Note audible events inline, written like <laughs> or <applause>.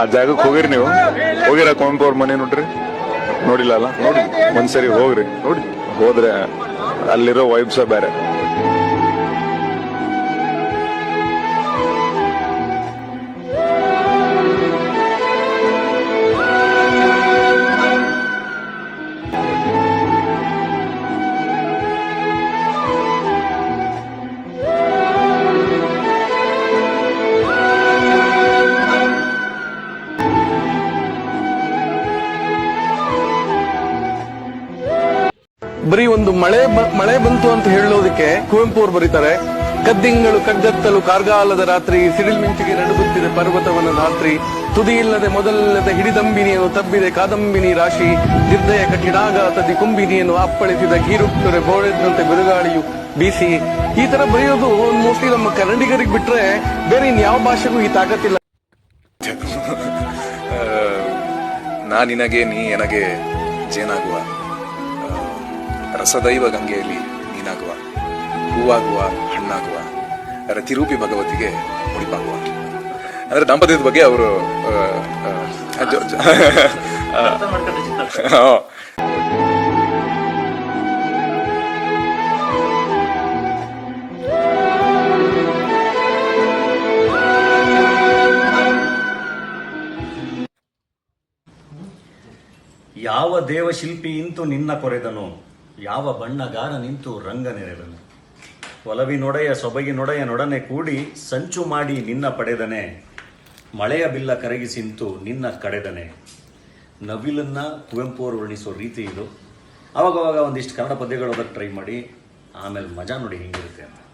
ಆ ಜಾಗಕ್ಕೆ ಹೋಗಿರಿ ನೀವು. ಹೋಗಿರ ಕುವೆಂಪು ಅವ್ರ ಮನೆ ನೋಡ್ರಿ. ನೋಡಿಲ್ಲ ಅಲ್ಲ? ನೋಡಿ, ಒಂದ್ಸರಿ ಹೋಗ್ರಿ. ನೋಡಿ, ಹೋದ್ರೆ ಅಲ್ಲಿರೋ ವೈಬ್ಸ ಬೇರೆ. ಬರೀ ಒಂದು ಮಳೆ ಮಳೆ ಬಂತು ಅಂತ ಹೇಳೋದಕ್ಕೆ ಕುವೆಂಪು ಅವರು ಬರೀತಾರೆ, ಕದ್ದಿಂಗಳು, ಕಗ್ಗತ್ತಲು, ಕಾರ್ಗಾಲದ ರಾತ್ರಿ, ಸಿಡಿಲ್ ಮಿಂಚಿಗೆ ನಡುಗುತ್ತಿದೆ ಪರ್ವತವನ ರಾತ್ರಿ. ತುದಿಯಿಲ್ಲದೆ ಮೊದಲಿಲ್ಲದೆ ಹಿಡಿದಂಬಿನಿಯನ್ನು ತಬ್ಬಿದೆ ಕಾದಂಬಿನಿ ರಾಶಿ. ನಿರ್ದಯ ಕಠಿಣಾಘಾತದಿ ಕುಂಬಿನಿಯನ್ನು ಅಪ್ಪಳಿಸಿದ ಗೀರುಕ್ಕರೆ ಬೋಳೆದಂತೆ ಬಿರುಗಾಳಿಯು ಬೀಸಿ. ಈ ತರ ಬರೆಯೋದು ಮೋಸ್ಟ್ಲಿ ನಮ್ಮ ಕನ್ನಡಿಗರಿಗೆ ಬಿಟ್ರೆ ಬೇರೆ ಇನ್ಯಾವ ಭಾಷೆಗೂ ಈ ತಾಕತ್ತಿಲ್ಲ. <laughs> ನಾ ನಿನಗೆ ನೀ ಏನಗೆ ಜೇನಾಗುವ? ರಸದೈವ ಗಂಗೆಯಲ್ಲಿ ನೀನಾಗುವ, ಹೂವಾಗುವ, ಹಣ್ಣಾಗುವ, ರತಿರೂಪಿ ಭಗವತಿಗೆ ಮುಡಿಪಾಗುವ. ಅಂದ್ರೆ ದಾಂಪತ್ಯದ ಬಗ್ಗೆ ಅವರು ಯಾವ ದೇವಶಿಲ್ಪಿ ಇಂತು ನಿನ್ನ ಕೊರೆದನು? ಯಾವ ಬಣ್ಣಗಾರ ನಿಂತು ರಂಗ ನೆರೆದನು? ಒಲವಿನೊಡೆಯ ಸೊಬಗಿನೊಡೆಯ ನೊಡನೆ ಕೂಡಿ ಸಂಚು ಮಾಡಿ ನಿನ್ನ ಪಡೆದನೆ. ಮಳೆಯ ಬಿಲ್ಲ ಕರಗಿಸಿಂತು ನಿನ್ನ ಕಡೆದನೆ. ನವಿಲನ್ನು ಕುವೆಂಪು ಅವರು ವರ್ಣಿಸೋ ರೀತಿ ಇದು. ಅವಾಗವಾಗ ಒಂದಿಷ್ಟು ಕನ್ನಡ ಪದ್ಯಗಳು ಅದಕ್ಕೆ ಟ್ರೈ ಮಾಡಿ. ಆಮೇಲೆ ಮಜಾ ನೋಡಿ ಹೆಂಗಿರುತ್ತೆ ಅಂತ.